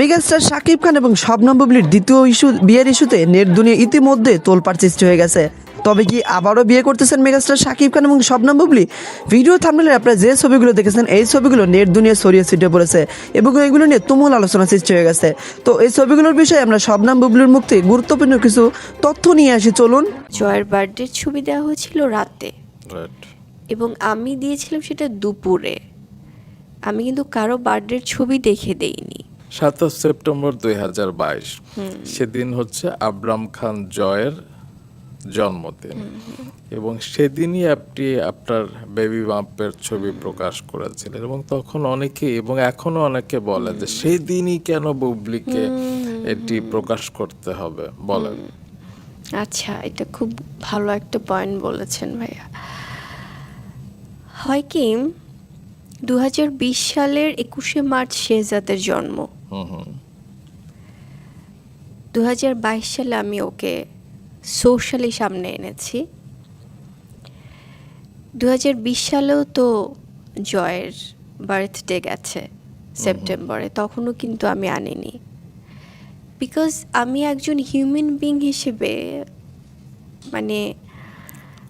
Megastar Shakib Khan এবং শবনম বুবলির দ্বিতীয় ইস্যু বিয়ের ইস্যুতে নেট দুনিয়া ইতিমধ্যে তোলপাড় সৃষ্টি হয়ে গেছে। তবে কি আবারও বিয়ে করতেছেন মেগাস্টার শাকিব খান এবং শবনম বুবলি? ভিডিও থামলে আপনারা যে ছবিগুলো দেখেছেন এই ছবিগুলো নেট দুনিয়া ছড়িয়ে ছিটিয়ে পড়েছে এবং এগুলো নিয়ে তুমুল আলোচনা সৃষ্টি হয়ে গেছে। তো এই ছবিগুলোর বিষয়ে আমরা শবনম বুবলির মুক্তি গুরুত্বপূর্ণ কিছু তথ্য নিয়ে আসি চলুন। জয়ের বার্থডের ছবি দেওয়া হয়েছিল রাতে। এবং আমি দিয়েছিলাম সেটা দুপুরে। আমি কিন্তু কারও বার্থডের ছবি দেখে দেইনি। সাতাশ সেপ্টেম্বর দুই হাজার বাইশ। সেদিন হচ্ছে আবরাম খান জয়ের জন্মদিন। এবং সেদিনই আপনি আপনার বেবি বাম্পের ছবি প্রকাশ করেছিলেন। এবং তখন অনেকে এবং এখনও অনেকে বলে যে সেই দিনই কেন বুবলিকে এটি প্রকাশ করতে হবে বলেন। আচ্ছা এটা খুব ভালো একটা পয়েন্ট বলেছেন ভাইয়া। হয় কি দু হাজার বিশ সালের একুশে মার্চ শেহজাদের জন্ম। দু হাজার বাইশ সালে আমি ওকে সোশ্যালি সামনে এনেছি। দু হাজার বিশ সালেও তো জয়ের বার্থডে গেছে সেপ্টেম্বরে, তখনও কিন্তু আমি আনিনি। বিকজ আমি একজন হিউম্যান বিং হিসেবে মানে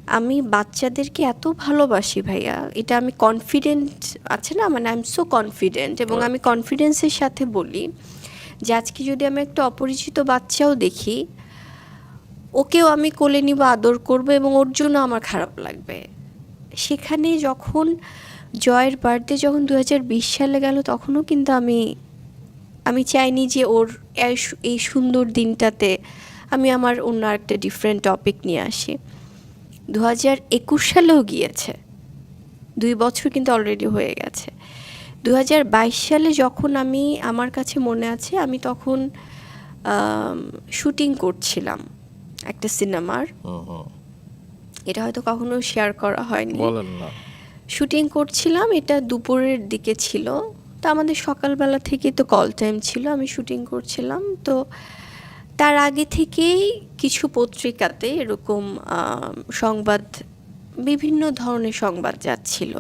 আমি বাচ্চাদেরকে এত ভালোবাসি ভাইয়া। এটা আমি কনফিডেন্ট আছে না? মানে আই এম সো কনফিডেন্ট এবং আমি কনফিডেন্সের সাথে বলি যে আজকে যদি আমি একটা অপরিচিত বাচ্চাও দেখি ওকেও আমি কোলে নিব আদর করব এবং ওর জন্য আমার খারাপ লাগবে। সেখানে যখন জয়ের বার্থডে যখন দু হাজার বিশ সালে গেল তখনও কিন্তু আমি আমি চাইনি যে ওর এই এই সুন্দর দিনটাতে আমি আমার অন্য একটা ডিফারেন্ট টপিক নিয়ে আসি। দু হাজার একুশ সালেও গিয়েছে। দুই বছর কিন্তু অলরেডি হয়ে গেছে। দু হাজার বাইশ সালে যখন আমি আমার কাছে মনে আছে আমি তখন শুটিং করছিলাম একটা সিনেমার। এটা হয়তো কখনো শেয়ার করা হয়নি। শুটিং করছিলাম এটা দুপুরের দিকে ছিল। তো আমাদের সকালবেলা থেকে তো কল টাইম ছিল আমি শুটিং করছিলাম। তো তার আগে থেকেই কিছু পত্রিকাতে এরকম সংবাদ, বিভিন্ন ধরনের সংবাদ যাচ্ছিল।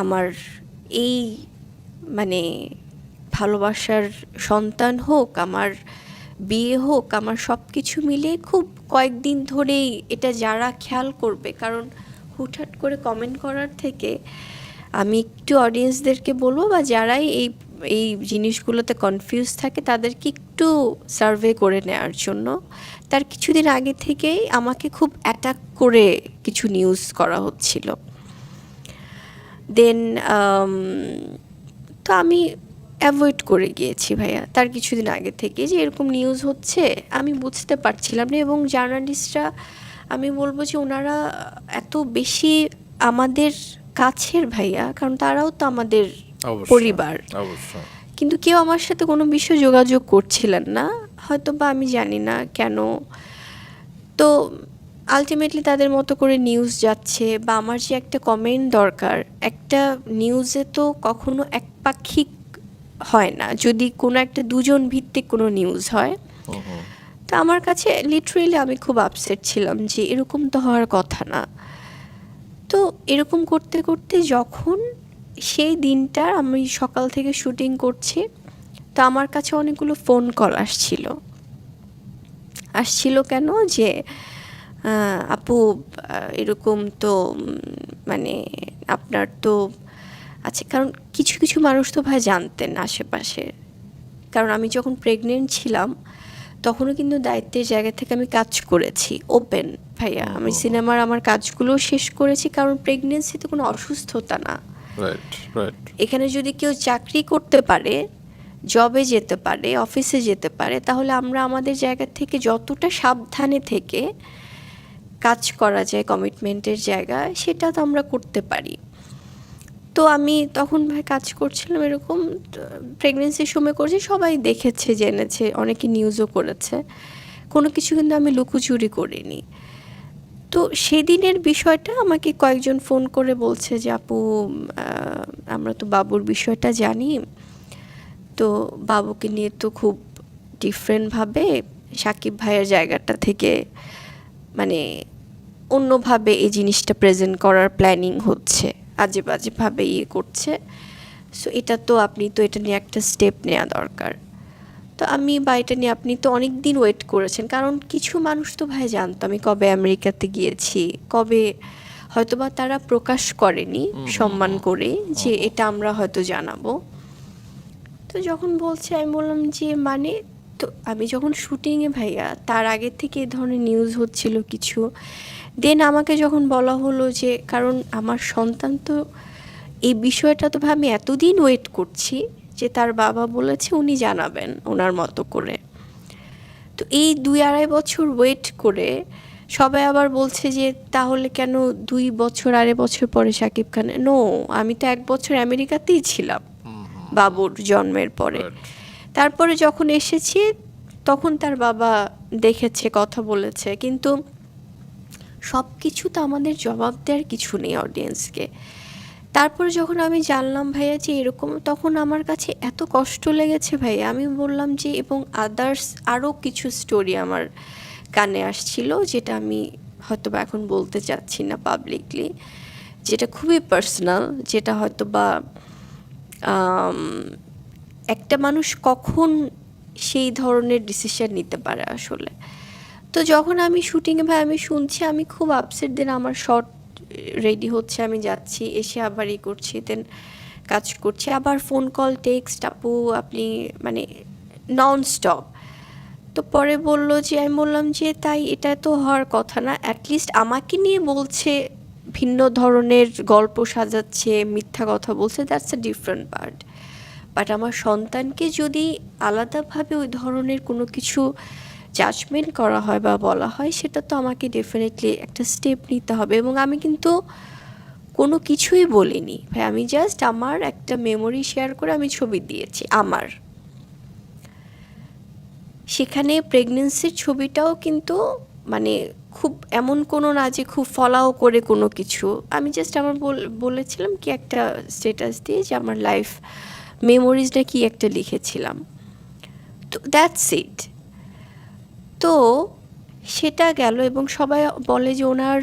আমার এই মানে ভালোবাসার সন্তান হোক, আমার বিয়ে হোক, আমার সব কিছু মিলে খুব কয়েকদিন ধরেই এটা যারা খেয়াল করবে, কারণ হুটহাট করে কমেন্ট করার থেকে আমি একটু অডিয়েন্সদেরকে বলব বা যারাই এই এই জিনিসগুলোতে কনফিউজ থাকে, তাদেরকে একটু সার্ভে করে নেওয়ার জন্য। তার কিছুদিন আগে থেকেই আমাকে খুব অ্যাটাক করে কিছু নিউজ করা হচ্ছিল। দেন তো আমি অ্যাভয়েড করে গিয়েছি ভাইয়া। তার কিছুদিন আগে থেকে যে এরকম নিউজ হচ্ছে, আমি বুঝতে পারছিলাম না এবং জার্নালিস্টরা আমি বলব যে ওনারা এত বেশি আমাদের কাছের ভাইয়া কারণ তারাও তো আমাদের পরিবার। কিন্তু কেউ আমার সাথে কোনো বিষয়ে যোগাযোগ করছিলেন না হয়তো বা আমি জানি না কেন। তো আলটিমেটলি তাদের মতো করে নিউজ যাচ্ছে বা আমার যে একটা কমেন্ট দরকার একটা নিউজে তো কখনো একপাক্ষিক হয় না। যদি কোনো একটা দুজন ভিত্তিক কোনো নিউজ হয় তা আমার কাছে লিটারেলি আমি খুব আপসেট ছিলাম যে এরকম তো হওয়ার কথা না। তো এরকম করতে করতে যখন সেই দিনটার আমি সকাল থেকে শুটিং করছি, তো আমার কাছে অনেকগুলো ফোন কল আসছিল। আসছিল কেন যে আপু এরকম তো মানে আপনার তো আচ্ছা কারণ কিছু কিছু মানুষ তো ভাই জানতেন আশেপাশে। কারণ আমি যখন প্রেগনেন্ট ছিলাম তখনও কিন্তু দায়িত্বের জায়গা থেকে আমি কাজ করেছি ওপেন ভাইয়া আমি সিনেমার আমার কাজগুলো শেষ করেছি কারণ প্রেগনেন্সিতে কোনো অসুস্থতা না। এখানে যদি কেউ চাকরি করতে পারে জবে যেতে পারে অফিসে যেতে পারে তাহলে আমরা আমাদের জায়গা থেকে যতটা সাবধানে থেকে কাজ করা যায় কমিটমেন্টের জায়গা সেটা তো আমরা করতে পারি। তো আমি তখন ভাই কাজ করছিলাম এরকম প্রেগনেন্সির সময় করছি, সবাই দেখেছে, জেনেছে, অনেকে নিউজও করেছে। কোনো কিছু কিন্তু আমি লুকোচুরি করিনি। তো সেদিনের বিষয়টা আমাকে কয়েকজন ফোন করে বলছে যে, আপু আমরা তো বাবুর বিষয়টা জানি। তো বাবুকে নিয়ে তো খুব ডিফারেন্টভাবে সাকিব ভাইয়ের জায়গাটা থেকে মানে অন্যভাবে এই জিনিসটা প্রেজেন্ট করার প্ল্যানিং হচ্ছে। আজে বাজেভাবে ইয়ে করছে। সো এটা তো আপনি তো এটা নিয়ে একটা স্টেপ নেওয়া দরকার। তো আমি বা এটা নিয়ে আপনি তো অনেক দিন ওয়েট করেছেন। কারণ কিছু মানুষ তো ভাই জানতো আমি কবে আমেরিকাতে গিয়েছি কবে হয়তোবা তারা প্রকাশ করেনি সম্মান করে যে এটা আমরা হয়তো জানাব। তো যখন বলছে আমি বললাম যে মানে তো আমি যখন শুটিংয়ে ভাইয়া তার আগে থেকে এ ধরনের নিউজ হচ্ছিল কিছু। দেন আমাকে যখন বলা হলো যে কারণ আমার সন্তান তো এই বিষয়টা তো ভাই আমি এতদিন ওয়েট করছি যে তার বাবা বলেছে উনি জানাবেন ওনার মতো করে। তো এই দুই আড়াই বছর ওয়েট করে সবাই আবার বলছে যে তাহলে কেন দুই বছর আড়াই বছর পরে শাকিব খান নো আমি তো এক বছর আমেরিকাতেই ছিলাম। বাবুর জন্মের পরে. তারপরে যখন এসেছি, তখন তার বাবা দেখেছে, কথা বলেছে। কিন্তু সব কিছু তো আমাদের জবাব দেওয়ার কিছু নেই অডিয়েন্সকে তারপরে যখন আমি জানলাম, ভাইয়া, যে এরকম, তখন আমার কাছে এত কষ্ট লেগেছে ভাইয়া। আমি বললাম যে, এবং আদার্স আরও কিছু স্টোরি আমার কানে আসছিল, যেটা আমি হয়তো বা এখন বলতে চাচ্ছি না পাবলিকলি যেটা খুবই পার্সোনাল যেটা হয়তো বা একটা মানুষ কখন সেই ধরনের ডিসিশন নিতে পারে আসলে? তো যখন আমি শুটিংয়ে ভাই, আমি শুনছি, আমি খুব আপসেট দেন আমার শর্ট রেডি হচ্ছে, আমি যাচ্ছি, এসে আবার ই করছি দেন কাজ করছি। আবার ফোন কল টেক্সট আপু, আপনি মানে নন স্টপ তো পরে বলল যে, আমি বললাম যে, তাই এটা তো হওয়ার কথা না। অ্যাটলিস্ট আমাকে নিয়ে বলছে, ভিন্ন ধরনের গল্প সাজাচ্ছে, মিথ্যা কথা বলছে that's a different part but আমার সন্তানকে যদি আলাদাভাবে ওই ধরনের কোনো কিছু জাজমেন্ট করা হয় বা বলা হয়, সেটা তো আমাকে ডেফিনেটলি একটা স্টেপ নিতে হবে। এবং আমি কিন্তু কোনো কিছুই বলিনি। ভাই, আমি জাস্ট আমার একটা মেমোরি শেয়ার করে আমি ছবি দিয়েছি, আমার। সেখানে প্রেগনেন্সির ছবিটাও কিন্তু মানে খুব এমন কোনো না যে খুব ফলাও করে কোনো কিছু। আমি জাস্ট আমার বল- বলেছিলাম কি একটা স্টেটাস দিয়ে যে আমার লাইফ মেমোরিজটা কি একটা লিখেছিলাম। তো দ্যাটস ইট তো সেটা গেল এবং সবাই বলে যে ওনার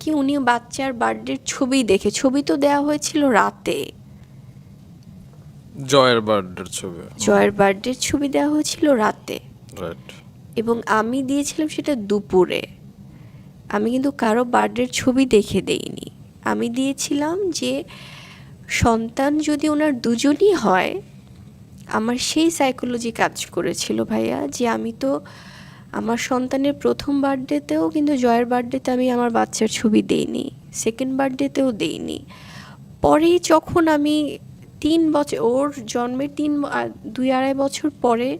কি উনি বাচ্চার বার্থডের ছবি দেখে ছবি তো দেওয়া হয়েছিল রাতে। জয়ের বার্থডের ছবি। জয়ের বার্থডের ছবি দেওয়া হয়েছিল রাতে। এবং আমি দিয়েছিলাম সেটা দুপুরে। আমি কিন্তু কারও বার্থডের ছবি দেখে দেইনি। আমি দিয়েছিলাম যে সন্তান যদি ওনার দুজনই হয়, আমার সেই সাইকোলজি কাজ করেছিল ভাইয়া যে আমি তো আমার সন্তানের প্রথম বার্থডেতেও কিন্তু জয়ের বার্থডেতে আমি আমার বাচ্চার ছবি দেইনি সেকেন্ড বার্থডেতেও দেইনি। পরে যখন আমি তিন বছর, ওর জন্মের তিন দুই আড়াই বছর পরে